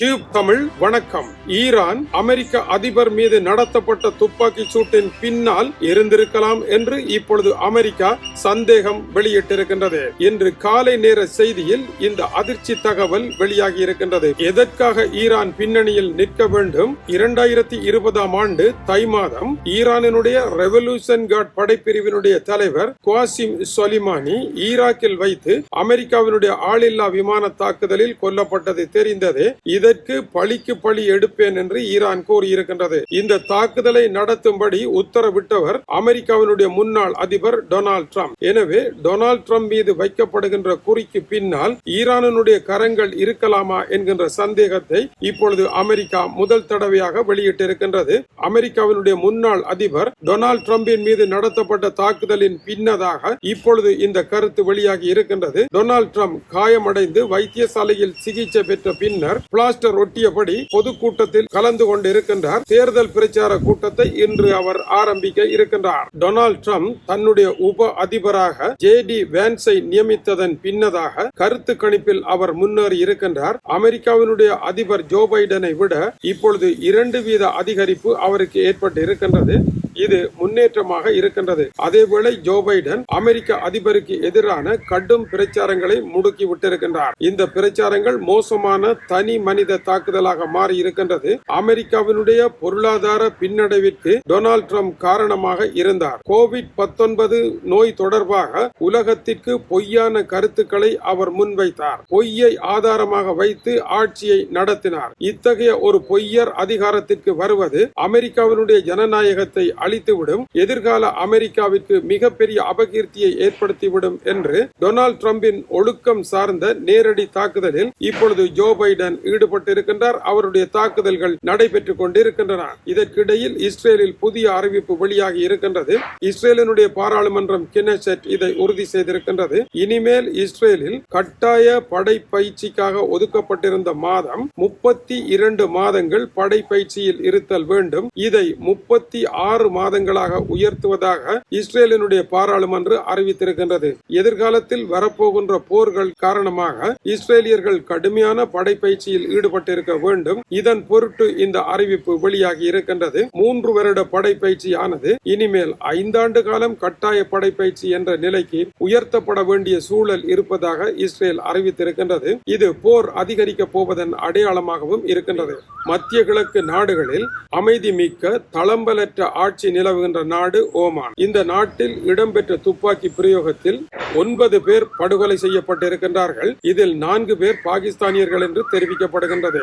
Tube Tamil வணக்கம். Iran அமெரிக்க அதிபர் மீது நடத்தப்பட்ட துப்பாக்கி சூட்டின் பின்னால் இருந்திருக்கலாம் என்று இப்பொழுது அமெரிக்கா சந்தேகம் வெளியிட்டிருக்கின்றது. இன்று காலை நேர செய்தியில் இந்த அதிர்ச்சி தகவல் வெளியாகி இருக்கின்றது. எதற்காக ஈரான் பின்னணியில் நிற்க வேண்டும்? இரண்டாயிரத்தி இருபதாம் ஆண்டு தை மாதம் ஈரானினுடைய ரெவல்யூஷன் கார்ட் படைப்பிரிவினுடைய தலைவர் குவாசிம் சொலிமானி ஈராக்கில் வைத்து அமெரிக்காவினுடைய ஆளில்லா விமான தாக்குதலில் கொல்லப்பட்டது தெரிந்தது இதற்கு பழிக்கு பழி எடுப்பேன் என்று ஈரான் கூறியிருக்கின்றது. இந்த தாக்குதலை நடத்தும்படி உத்தரவிட்டவர் அமெரிக்காவினுடைய முன்னாள் அதிபர் டொனால்ட் ட்ரம்ப். எனவே டொனால்ட் ட்ரம்ப் மீது வைக்கப்படுகின்ற குறிக்கு பின்னால் ஈரானினுடைய கரங்கள் இருக்கலாமா என்கின்ற சந்தேகத்தை இப்பொழுது அமெரிக்கா முதல் தடவையாக வெளியிட்டிருக்கின்றது. அமெரிக்காவினுடைய முன்னாள் அதிபர் டொனால்ட் டிரம்பின் மீது நடத்தப்பட்ட தாக்குதலின் பின்னதாக இப்பொழுது இந்த கருத்து வெளியாகி இருக்கின்றது. டொனால்ட் ட்ரம்ப் காயமடைந்து வைத்தியசாலையில் சிகிச்சை பெற்ற பின்னர் பிளாஸ்டர் ஒட்டியபடி பொதுக்கூட்டத்தில் கலந்து கொண்டிருக்கின்றார். தேர்தல் பிரச்சார கூட்டத்தை இன்று அவர் ஆரம்பிக்க இருக்கின்றார். டொனால்ட் ட்ரம்ப் தன்னுடைய உப அதிபராக ஜே டி வேன்ஸை நியமித்ததன் பின்னதாக கருத்து கணிப்பில் அவர் முன்னேறி இருக்கின்றார். அமெரிக்காவினுடைய அதிபர் ஜோ பைடனை விட இப்பொழுது இரண்டு வீத அதிகரிப்பு அவருக்கு ஏற்பட்டு இருக்கின்றது இது முன்னேற்றமாக இருக்கின்றது. அதேவேளை ஜோ பைடன் அமெரிக்க அதிபருக்கு எதிரான கடும் பிரச்சாரங்களை முடுக்கி விட்டிருக்கின்றார். இந்த பிரச்சாரங்கள் மோசமான தனி மனித தாக்குதலாக மாறி இருக்கின்றது. அமெரிக்காவினுடைய பொருளாதார பின்னடைவிற்கு டொனால்ட் ட்ரம்ப் காரணமாக இருந்தார். கோவிட் பத்தொன்பது நோய் தொடர்பாக உலகத்திற்கு பொய்யான கருத்துக்களை அவர் முன்வைத்தார். பொய்யை ஆதாரமாக வைத்து ஆட்சியை நடத்தினார். இத்தகைய ஒரு பொய்யர் அதிகாரத்திற்கு வருவது அமெரிக்காவினுடைய ஜனநாயகத்தை அழித்துவிடும் எதிர்கால அமெரிக்காவிற்கு மிகப்பெரிய அபகீர்த்தியை ஏற்படுத்திவிடும் என்று டொனால்டு டிரம்பின் ஒழுக்கம் சார்ந்த நேரடி தாக்குதலில் இப்பொழுது ஜோ பைடன் ஈடுபட்டிருக்கின்றார். அவருடைய தாக்குதல்கள் நடைபெற்றுக் கொண்டிருக்கின்றன. இதற்கிடையில் இஸ்ரேலில் புதிய அறிவிப்பு வெளியாகி இருக்கின்றது. இஸ்ரேலினுடைய பாராளுமன்றம் கினெசெட் இதை உறுதி செய்திருக்கின்றது. இனிமேல் இஸ்ரேலில் கட்டாய படை பயிற்சிக்காக ஒதுக்கப்பட்டிருந்த மாதம் முப்பத்தி இரண்டு மாதங்கள் படை பயிற்சியில் இருத்தல் வேண்டும். இதை முப்பத்தி ஆறு மாதங்களாக உயர்த்துவதாக இஸ்ரேலினுடைய பாராளுமன்றம் அறிவித்திருக்கின்றது. எதிர்காலத்தில் வரப்போகின்ற போர்கள் காரணமாக இஸ்ரேலியர்கள் கடுமையான படைப்பயிற்சியில் ஈடுபட்டிருக்க வேண்டும். இதன் பொருட்டு இந்த அறிவிப்பு வெளியாகி இருக்கின்றது. மூன்று வருட படைப்பயிற்சியானது இனிமேல் ஐந்தாண்டு காலம் கட்டாய படைப்பயிற்சி என்ற நிலைக்கு உயர்த்தப்பட வேண்டிய சூழல் இருப்பதாக இஸ்ரேல் அறிவித்திருக்கின்றது. இது போர் அதிகரிக்க போவதன் அடையாளமாகவும் இருக்கின்றது. மத்திய கிழக்கு நாடுகளில் அமைதி மிக்க தளம்பலற்ற ஆட்சி நிலவுகின்ற நாடு ஓமான். இந்த நாட்டில் இடம்பெற்ற துப்பாக்கி பிரயோகத்தில் ஒன்பது பேர் படுகொலை செய்யப்பட்டிருக்கின்றார்கள். இதில் நான்கு பேர் பாகிஸ்தானியர்கள் என்று தெரிவிக்கப்படுகின்றது.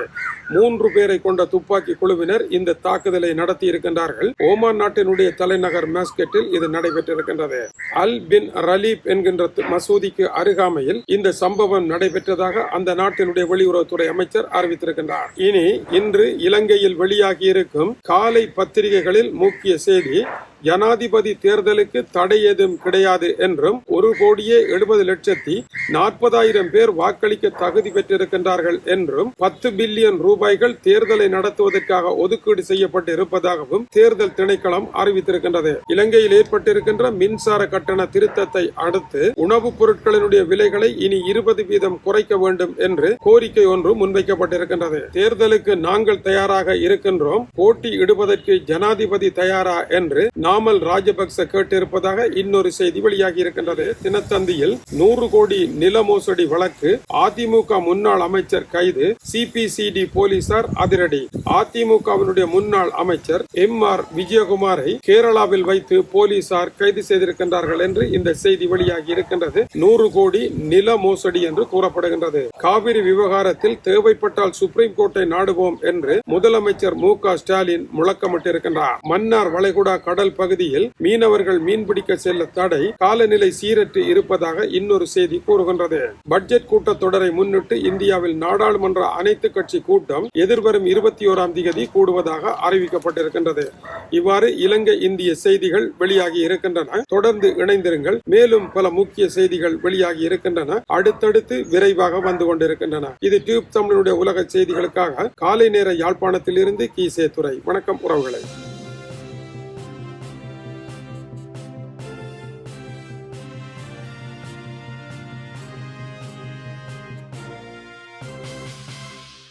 மூன்று பேரை கொண்ட துப்பாக்கி குழுவினர் இந்த தாக்குதலை நடத்தி இருக்கின்றார்கள் ஓமான் நாட்டினுடைய தலைநகர் மாஸ்கெட்டில் இது நடைபெற்றிருக்கின்றது. அல் பின் ரலீப் என்கின்ற மசூதிக்கு அருகாமையில் இந்த சம்பவம் நடைபெற்றதாக அந்த நாட்டினுடைய வெளியுறவுத்துறை அமைச்சர் அறிவித்திருக்கின்றார். இனி இன்று இலங்கையில் வெளியாகி இருக்கும் காலை பத்திரிகைகளில் முக்கிய செய்தி ஜனாதிபதி தேர்தலுக்கு தடை ஏதும் கிடையாது என்றும் ஒரு கோடியே எழுபது லட்சத்தி நாற்பதாயிரம் பேர் வாக்களிக்க தகுதி பெற்றிருக்கின்றார்கள் என்றும் பத்து பில்லியன் ரூபாய்கள் தேர்தலை நடத்துவதற்காக ஒதுக்கீடு செய்யப்பட்டு இருப்பதாகவும் தேர்தல் திணைக்களம் அறிவித்திருக்கின்றது. இலங்கையில் ஏற்பட்டிருக்கின்ற மின்சார கட்டண திருத்தத்தை அடுத்து உணவுப் பொருட்களினுடைய விலைகளை இனி இருபது வீதம் குறைக்க வேண்டும் என்று கோரிக்கை ஒன்று முன்வைக்கப்பட்டிருக்கின்றது. தேர்தலுக்கு நாங்கள் தயாராக இருக்கின்றோம். போட்டி இடுவதற்கு ஜனாதிபதி தயாரா என்று நாமல் ராஜபக்ச கேட்டிருப்பதாக இன்னொரு செய்தி வெளியாகி இருக்கின்றது. தினத்தந்தியில் நூறு கோடி நில மோசடி வழக்கு அதிமுக முன்னாள் அமைச்சர் கைது சிபிசிடி போலீசார் அதிரடி. அதிமுகவினுடைய முன்னாள் அமைச்சர் எம் ஆர் விஜயகுமாரை கேரளாவில் வைத்து போலீசார் கைது செய்திருக்கின்றார்கள் என்று இந்த செய்தி வெளியாகி இருக்கின்றது. நூறு கோடி நில மோசடி என்று கூறப்படுகின்றது. காவிரி விவகாரத்தில் தேவைப்பட்டால் சுப்ரீம் கோர்ட்டை நாடுவோம் என்று முதலமைச்சர் மு க ஸ்டாலின் முழக்கமிட்டிருக்கின்றார். மன்னார் வளைகுடா கடல் பகுதியில் மீனவர்கள் மீன்பிடிக்க செல்ல தடை காலநிலை சீரற்று இருப்பதாக இன்னொரு செய்தி கூறுகின்றது. பட்ஜெட் கூட்டத்தொடரை முன்னிட்டு இந்தியாவில் நாடாளுமன்ற அனைத்து கட்சி கூட்டம் எதிர்வரும் இருபத்தி ஓராம் தேதி கூடுவதாக அறிவிக்கப்பட்டிருக்கின்றது. இவ்வாறு இலங்கை இந்திய செய்திகள் வெளியாகி இருக்கின்றன. தொடர்ந்து இணைந்திருங்கள். மேலும் பல முக்கிய செய்திகள் வெளியாகி இருக்கின்றன. அடுத்தடுத்து விரைவாக வந்து கொண்டிருக்கின்றன. இது டியூப் தமிழனுடைய உலக செய்திகளுக்காக காலை நேர யாழ்ப்பாணத்தில் இருந்து கீசே துறை வணக்கம் உறவுகளை.